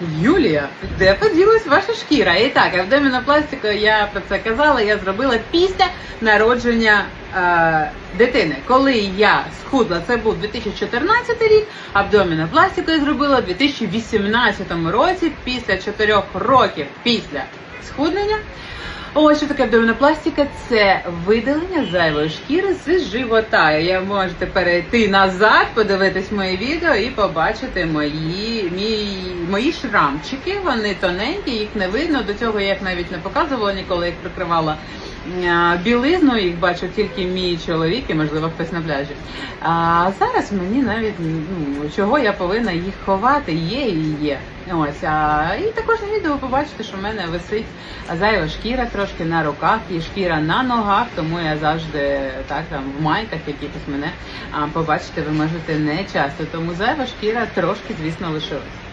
Юлія, де поділась ваша шкіра? І так, абдомінопластику, я про це казала, я зробила після народження е, дитини. Коли я схудла, це був 2014 рік, абдомінопластику я зробила у 2018 році, після 4 років після схуднення. Ось що таке абдомінопластика це видалення зайвої шкіри з живота. Я можете перейти назад, подивитись моє відео і побачити мої, мій, мої шрамчики. Вони тоненькі, їх не видно. До цього я їх навіть не показувала ніколи, їх прикривала білизну. Їх бачив тільки мій чоловік і, можливо, хтось на пляжі. А зараз мені навіть ну чого я повинна їх ховати, є і є. Ось а і також на відео побачите, що в мене висить зайва шкіра трошки на руках і шкіра на ногах, тому я завжди так там в майках якихось мене а, побачити ви можете не часто. Тому зайва шкіра трошки, звісно, лишилась.